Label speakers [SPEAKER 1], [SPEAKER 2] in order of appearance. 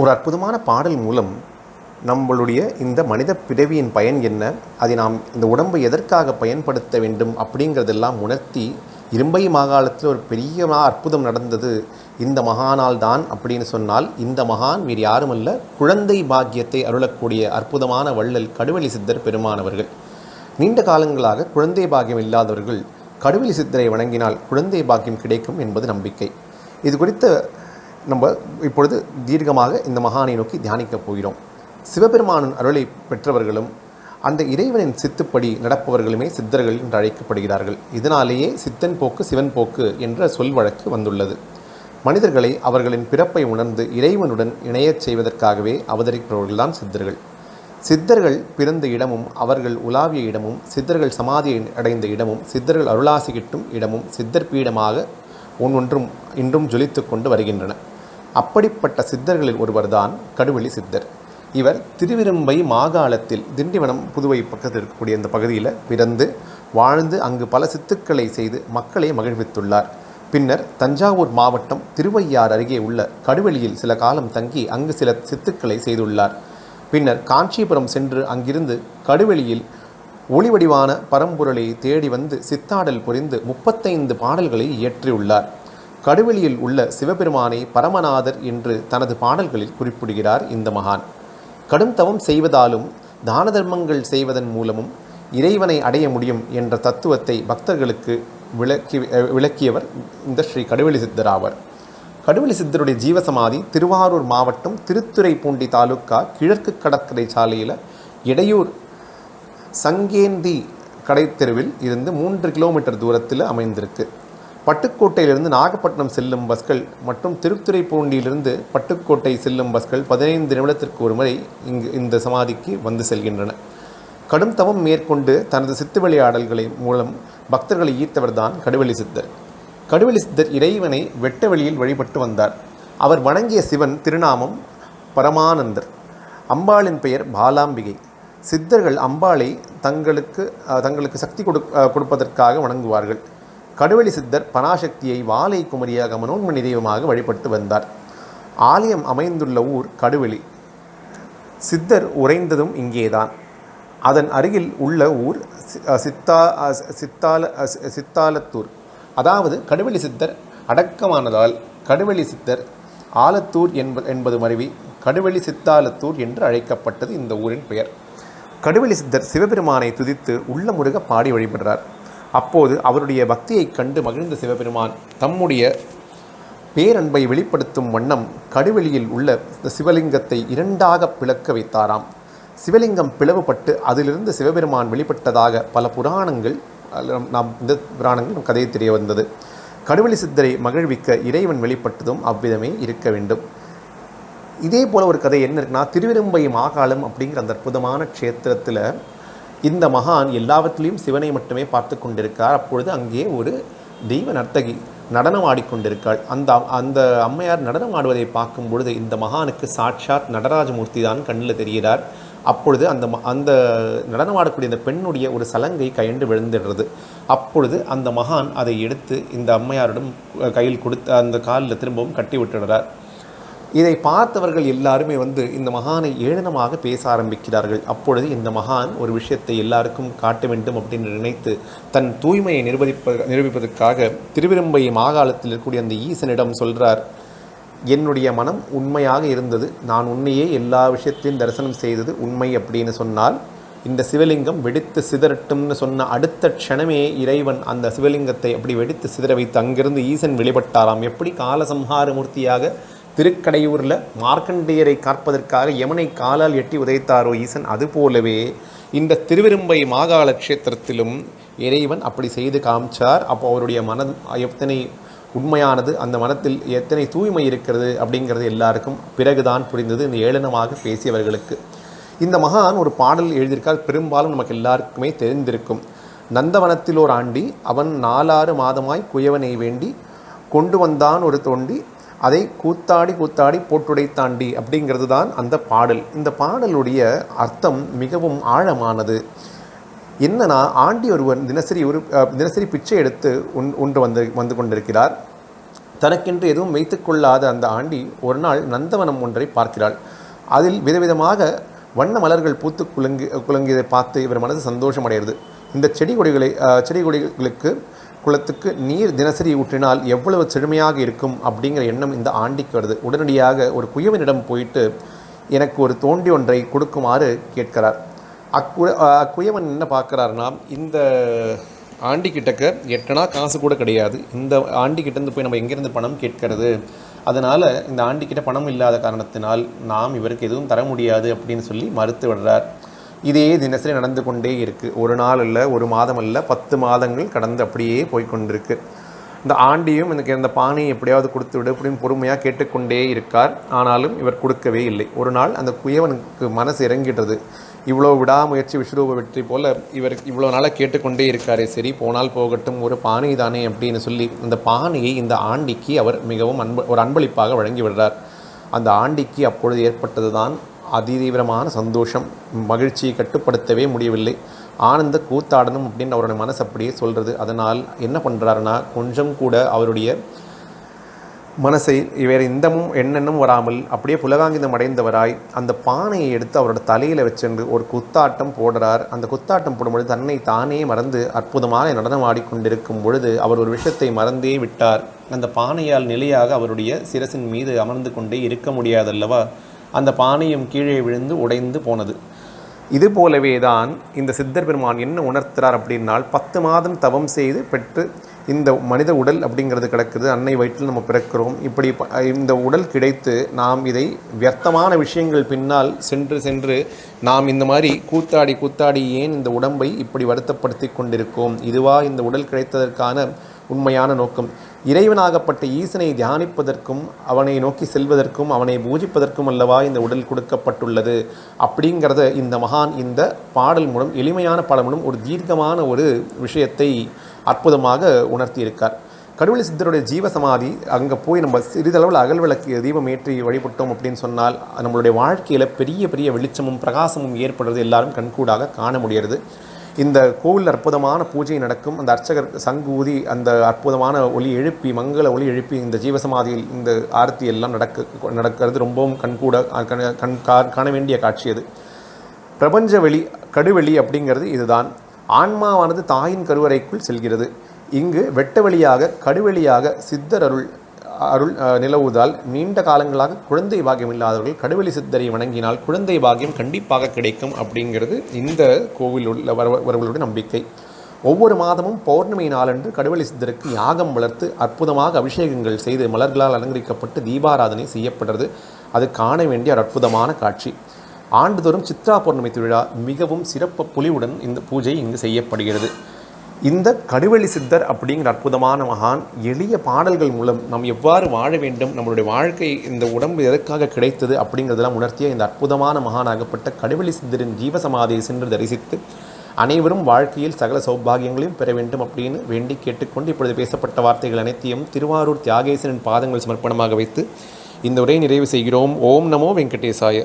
[SPEAKER 1] ஒரு அற்புதமான பாடல் மூலம் நம்மளுடைய இந்த மனித பிறவியின் பயன் என்ன? அதை நாம் இந்த உடம்பை எதற்காக பயன்படுத்த வேண்டும் அப்படிங்கிறதெல்லாம் உணர்த்தி இரும்பை மாகாணத்தில் ஒரு பெரிய அற்புதம் நடந்தது. இந்த மகானால் தான் அப்படின்னு சொன்னால் இந்த மகான் வேறு யாருமல்ல குழந்தை பாக்கியத்தை அருளக்கூடிய அற்புதமான வள்ளல் கடுவெளி சித்தர் பெருமானவர்கள் நீண்ட காலங்களாக குழந்தை பாக்கியம் இல்லாதவர்கள் கடுவெளி சித்தரை வணங்கினால் குழந்தை பாக்கியம் கிடைக்கும் என்பது நம்பிக்கை. இது குறித்த நம்ம இப்பொழுது தீர்க்கமாக இந்த மகானை நோக்கி தியானிக்கப் போகிறோம். சிவபெருமானின் அருளை பெற்றவர்களும் அந்த இறைவனின் சித்துப்படி நடப்பவர்களுமே சித்தர்கள் என்று அழைக்கப்படுகிறார்கள். இதனாலேயே சித்தன் போக்கு சிவன் போக்கு என்ற சொல் வழக்கு வந்துள்ளது. மனிதர்களை அவர்களின் பிறப்பை உணர்ந்து இறைவனுடன் இணையச் செய்வதற்காகவே அவதரிப்பவர்கள்தான் சித்தர்கள். சித்தர்கள் பிறந்த இடமும் அவர்கள் உலாவிய இடமும் சித்தர்கள் சமாதி அடைந்த இடமும் சித்தர்கள் அருளாசி கிட்டும் இடமும் சித்தர் பீடமாக ஒன்றொன்றும் இன்றும் ஜொலித்து கொண்டு வருகின்றன. அப்படிப்பட்ட சித்தர்களில் ஒருவர்தான் கடுவெளி சித்தர். இவர் திருவிரும்பை மாகாளத்தில் திண்டிவனம் புதுவை பக்கத்தில் இருக்கக்கூடிய இந்த பகுதியில் பிறந்து வாழ்ந்து அங்கு பல சித்துக்களை செய்து மக்களை மகிழ்வித்துள்ளார். பின்னர் தஞ்சாவூர் மாவட்டம் திருவையாறு அருகே உள்ள கடுவெளியில் சில காலம் தங்கி அங்கு சில சித்துக்களை செய்துள்ளார். பின்னர் காஞ்சிபுரம் சென்று அங்கிருந்து கடுவெளியில் ஒளிவடிவான பரம்பொருளை தேடி வந்து சித்தாடல் புரிந்து முப்பத்தைந்து பாடல்களை இயற்றியுள்ளார். கடுவெளியில் உள்ள சிவபெருமானை பரமநாதர் என்று தனது பாடல்களில் குறிப்பிடுகிறார் இந்த மகான். கடும் தவம் செய்வதாலும் தான தர்மங்கள் செய்வதன் மூலமும் இறைவனை அடைய முடியும் என்ற தத்துவத்தை பக்தர்களுக்கு விளக்கி விளக்கியவர் இந்த ஸ்ரீ கடுவெளி சித்தர் ஆவர் கடுவெளி சித்தருடைய ஜீவசமாதி திருவாரூர் மாவட்டம் திருத்துறைப்பூண்டி தாலுக்கா கிழக்கு கடற்கரை சாலையில் இடையூர் சங்கேந்தி கடைத்தெருவில் இருந்து மூன்று கிலோமீட்டர் தூரத்தில் அமைந்திருக்கு. பட்டுக்கோட்டையிலிருந்து நாகப்பட்டினம் செல்லும் பஸ்கள் மற்றும் திருத்துறைப்பூண்டியிலிருந்து பட்டுக்கோட்டை செல்லும் பஸ்கள் பதினைந்து நிமிடத்திற்கு ஒரு முறை இங்கு இந்த சமாதிக்கு வந்து செல்கின்றன. கடும் தவம் மேற்கொண்டு தனது சித்து விளையாடல்களை மூலம் பக்தர்களை ஈர்த்தவர்தான் கடுவெளி சித்தர். கடுவெளி சித்தர் இறைவனை வெட்ட வெளியில் வழிபட்டு வந்தார். அவர் வணங்கிய சிவன் திருநாமம் பரமானந்தர். அம்பாளின் பெயர் பாலாம்பிகை. சித்தர்கள் அம்பாளை தங்களுக்கு தங்களுக்கு சக்தி கொடு கொடுப்பதற்காக வணங்குவார்கள். கடுவெளி சித்தர் பராசக்தியை வாலை குமரியாக மனோன்மணி தெய்வமாக வழிபட்டு வந்தார். ஆலயம் அமைந்துள்ள ஊர் கடுவெளி சித்தர் உறைந்ததும் இங்கேதான். அதன் அருகில் உள்ள ஊர் சித்தா சித்தால சி- சித்தாலத்தூர். அதாவது கடுவெளி சித்தர் அடக்கமானதால் கடுவெளி சித்தர் ஆலத்தூர் என்ப என்பது மருவி கடுவெளி சித்தாலத்தூர் என்று அழைக்கப்பட்டது இந்த ஊரின் பெயர். கடுவெளி சித்தர் சிவபெருமானை துதித்து உள்ள முருக பாடி வழிபடுறார். அப்போது அவருடைய பக்தியைக் கண்டு மகிழ்ந்த சிவபெருமான் தம்முடைய பேரன்பை வெளிப்படுத்தும் வண்ணம் கடுவெளியில் உள்ள இந்த சிவலிங்கத்தை இரண்டாக பிளக்க வைத்தாராம். சிவலிங்கம் பிளவுபட்டு அதிலிருந்து சிவபெருமான் வெளிப்பட்டதாக பல புராணங்கள் நாம் இந்த புராணங்கள் நம் கதையை தெரிய வந்தது. கடுவெளி சித்தரை மகிழ்விக்க இறைவன் வெளிப்பட்டதும் அவ்விதமே இருக்க வேண்டும். இதே போல ஒரு கதை என்ன இருக்குன்னா திருவிரும்பை மாகாளம் அப்படிங்கிற அந்த அற்புதமான க்ஷேத்திரத்தில் இந்த மகான் எல்லாவற்றிலையும் சிவனை மட்டுமே பார்த்து கொண்டிருக்கார் அப்பொழுது அங்கே ஒரு தெய்வ நர்த்தகி நடனம் ஆடிக்கொண்டிருக்காள். அந்த அந்த அம்மையார் நடனம் ஆடுவதை பார்க்கும் பொழுது இந்த மகானுக்கு சாட்சாத் நடராஜமூர்த்தி தான் கண்ணில் தெரிகிறார். அப்பொழுது அந்த ம- அந்த நடனம் ஆடக்கூடிய இந்த பெண்ணுடைய ஒரு சலங்கை கயண்டு விழுந்துடுறது. அப்பொழுது அந்த மகான் அதை எடுத்து இந்த அம்மையாரிடம் கையில் கொடுத்து அந்த காலில் திரும்பவும் கட்டி விட்டுடுறார். இதை பார்த்தவர்கள் எல்லாருமே வந்து இந்த மகானை ஏளனமாக பேச ஆரம்பிக்கிறார்கள். அப்பொழுது இந்த மகான் ஒரு விஷயத்தை எல்லாருக்கும் காட்ட வேண்டும் அப்படின்னு நினைத்து தன் தூய்மையை நிரூபிப்ப நிரூபிப்பதற்காக திருவிரும்பை மாகாணத்தில் இருக்கக்கூடிய அந்த ஈசனிடம் சொல்கிறார் என்னுடைய மனம் உண்மையாக இருந்தது. நான் உன்னையே எல்லா விஷயத்தையும் தரிசனம் செய்தது உண்மை அப்படின்னு சொன்னால் இந்த சிவலிங்கம் வெடித்து சிதறட்டும்னு சொன்ன அடுத்த க்ஷணமே இறைவன் அந்த சிவலிங்கத்தை அப்படி வெடித்து சிதற வைத்து அங்கிருந்து ஈசன் வெளிப்பட்டாராம். எப்படி காலசம்ஹார மூர்த்தியாக திருக்கடையூரில் மார்க்கண்டேயரை காப்பதற்காக யமுனை காலால் எட்டி உதைத்தாரோ ஈசன்? அதுபோலவே இந்த திருவிரும்பை மாகாள க்ஷேத்திரத்திலும் இறைவன் அப்படி செய்து காமிச்சார். அப்போ அவருடைய மனம் எத்தனை உண்மையானது அந்த மனத்தில் எத்தனை தூய்மை இருக்கிறது அப்படிங்கிறது எல்லாருக்கும் பிறகுதான் புரிந்தது. இந்த ஏளனமாக பேசியவர்களுக்கு இந்த மகான் ஒரு பாடல் எழுதியிருக்கார். பெரும்பாலும் நமக்கு எல்லாருக்குமே தெரிந்திருக்கும். நந்தவனத்தில் ஓர் ஆண்டி அவன் நாலாறு மாதமாய் குயவனை வேண்டி கொண்டு வந்தான் ஒரு தோண்டி. அதை கூத்தாடி கூத்தாடி போட்டுடை தாண்டி அப்படிங்கிறது தான் அந்த பாடல். இந்த பாடலுடைய அர்த்தம் மிகவும் ஆழமானது. என்னன்னா ஆண்டி ஒருவன் தினசரி ஒரு தினசரி பிச்சை எடுத்து உண் உண்டு வந்து வந்து கொண்டிருக்கிறார். தனக்கென்று எதுவும் வைத்துக்கொள்ளாத அந்த ஆண்டி ஒரு நாள் நந்தவனம் ஒன்றை பார்க்கிறாள். அதில் விதவிதமாக வண்ண மலர்கள் பூத்து குலுங்கி குலுங்கியதை பார்த்து இவர் மனது சந்தோஷம் அடைகிறது இந்த செடி கொடிகளை செடி கொடிகளுக்கு குளத்துக்கு நீர் தினசரி ஊற்றினால் எவ்வளவு செழுமையாக இருக்கும் அப்படிங்கிற எண்ணம் இந்த ஆண்டிக்கு வருது. உடனடியாக ஒரு குயவனிடம் போயிட்டு எனக்கு ஒரு தோண்டி ஒன்றை கொடுக்குமாறு கேட்கிறார். அக்கு அக்குயவன் என்ன பார்க்குறாருன்னா இந்த ஆண்டி கிட்டக்க எட்டனா காசு கூட கிடையாது. இந்த ஆண்டி கிட்டேருந்து போய் நம்ம எங்கேருந்து பணம் கேட்கறது? அதனால் இந்த ஆண்டிக்கிட்ட பணம் இல்லாத காரணத்தினால் நாம் இவருக்கு எதுவும் தர முடியாது அப்படின்னு சொல்லி மறுத்து விடுறார். இதே தினசரி நடந்து கொண்டே இருக்குது ஒரு நாள் இல்லை ஒரு மாதம் இல்லை பத்து மாதங்கள் கடந்து அப்படியே போய்கொண்டிருக்கு. இந்த ஆண்டியும் எனக்கு இந்த பானையை எப்படியாவது கொடுத்து விடு அப்படின்னு பொறுமையாக கேட்டுக்கொண்டே இருக்கார். ஆனாலும் இவர் கொடுக்கவே இல்லை. ஒரு நாள் அந்த குயவனுக்கு மனசு இறங்கிடுறது. இவ்வளோ விடாமுயற்சி விஸ்வரூப வெற்றி போல் இவர் இவ்வளோ நாளாக கேட்டுக்கொண்டே இருக்காரே. சரி போனால் போகட்டும் ஒரு பானை தானே அப்படின்னு சொல்லி அந்த பானையை இந்த ஆண்டிக்கு அவர் மிகவும் அன்பு ஒரு அன்பளிப்பாக வழங்கி விடுறார். அந்த ஆண்டிக்கு அப்பொழுது ஏற்பட்டது தான் அதிதீவிரமான சந்தோஷம் மகிழ்ச்சியை கட்டுப்படுத்தவே முடியவில்லை. ஆனந்த கூத்தாடணும் அப்படின்னு அவருடைய மனசு அப்படியே சொல்கிறது அதனால் என்ன பண்ணுறாருன்னா கொஞ்சம் கூட அவருடைய மனசை வேறு இந்தமும் எண்ணெண்ணும் வராமல் அப்படியே புலகாங்கிதம் அடைந்தவராய் அந்த பானையை எடுத்து அவரோட தலையில் வச்சென்று ஒரு குத்தாட்டம் போடுறார். அந்த குத்தாட்டம் போடும்பொழுது தன்னை தானே மறந்து அற்புதமாக நடனம் ஆடிக்கொண்டிருக்கும் பொழுது அவர் ஒரு விஷயத்தை மறந்தே விட்டார். அந்த பானையால் நிலையாக அவருடைய சிரசின் மீது அமர்ந்து கொண்டே இருக்க முடியாதல்லவா? அந்த பானையும் கீழே விழுந்து உடைந்து போனது. இது போலவே தான் இந்த சித்தர் பெருமான் என்ன உணர்த்துறார் அப்படின்னால் பத்து மாதம் தவம் செய்து பெற்று இந்த மனித உடல் அப்படிங்கிறது கிடக்குது அன்னை வயிற்றில் நம்ம பிறக்கிறோம். இப்படி இந்த உடல் கிடைத்து நாம் இதை வியர்த்தமான விஷயங்கள் பின்னால் சென்று சென்று நாம் இந்த மாதிரி கூத்தாடி கூத்தாடி ஏன் இந்த உடம்பை இப்படி வருத்தப்படுத்தி கொண்டிருக்கோம்? இதுவா இந்த உடல் கிடைத்ததற்கான உண்மையான நோக்கம். இறைவனாகப்பட்ட ஈசனை தியானிப்பதற்கும் அவனை நோக்கி செல்வதற்கும் அவனை பூஜிப்பதற்கும் அல்லவா இந்த உடல் கொடுக்கப்பட்டுள்ளது. அப்படிங்கிறத இந்த மகான் இந்த பாடல் மூலம் எளிமையான பாடல் மூலம் ஒரு தீர்க்கமான ஒரு விஷயத்தை அற்புதமாக உணர்த்தியிருக்கார். கடவுளி சித்தருடைய ஜீவசமாதி அங்கே போய் நம்ம சிறிதளவில் அகல்விளக்கு தீபம் ஏற்றி வழிபட்டோம் அப்படின்னு சொன்னால் நம்மளுடைய வாழ்க்கையில் பெரிய பெரிய வெளிச்சமும் பிரகாசமும் ஏற்படுறது எல்லாரும் கண்கூடாக காண முடிகிறது இந்த கோவில் அற்புதமான பூஜை நடக்கும். அந்த அர்ச்சகர் சங்கு ஊதி அந்த அற்புதமான ஒளி எழுப்பி மங்கள ஒளி எழுப்பி இந்த ஜீவசமாதியில் இந்த ஆரத்தி எல்லாம் நடக்க நடக்கிறது ரொம்பவும் கண்கூட கண் கண் கா- காண வேண்டிய காட்சி அது. பிரபஞ்ச வெளி கடுவெளி அப்படிங்கிறது இதுதான். ஆன்மாவானது தாயின் கருவறைக்குள் செல்கிறது. இங்கு வெட்ட வழியாக கடுவெளியாக சித்தர் அருள் அருள் நிலவுதால் நிலவுவதால் நீண்ட காலங்களாக குழந்தை பாகியம் இல்லாதவர்கள் கடுவெளி சித்தரை வணங்கினால் குழந்தை பாகியம் கண்டிப்பாக கிடைக்கும் அப்படிங்கிறது இந்த கோவில் உள்ள வரவர்களுடைய நம்பிக்கை. ஒவ்வொரு மாதமும் பௌர்ணமி நாளன்று கடுவெளி சித்தருக்கு யாகம் வளர்த்து அற்புதமாக அபிஷேகங்கள் செய்து மலர்களால் அலங்கரிக்கப்பட்டு தீபாராதனை செய்யப்படுறது. அது காண வேண்டிய ஒரு அற்புதமான காட்சி. ஆண்டுதோறும் சித்ரா பௌர்ணமி திருவிழா மிகவும் சிறப்பு புலிவுடன் இந்த பூஜை இங்கு செய்யப்படுகிறது. இந்த கடுவெளி சித்தர் அப்படிங்கிற அற்புதமான மகான் எளிய பாடல்கள் மூலம் நாம் எவ்வாறு வாழ வேண்டும் நம்மளுடைய வாழ்க்கை இந்த உடம்பு எதற்காக கிடைத்தது அப்படிங்கிறதெல்லாம் உணர்த்திய இந்த அற்புதமான மகானாகப்பட்ட கடுவெளி சித்தரின் ஜீவசமாதியை சென்று தரிசித்து அனைவரும் வாழ்க்கையில் சகல சௌபாகியங்களையும் பெற வேண்டும் அப்படின்னு வேண்டி கேட்டுக்கொண்டு இப்பொழுது பேசப்பட்ட வார்த்தைகள் அனைத்தையும் திருவாரூர் தியாகேசனின் பாதங்கள் சமர்ப்பணமாக வைத்து இந்த உரையை நிறைவு செய்கிறோம். ஓம் நமோ வெங்கடேசாய.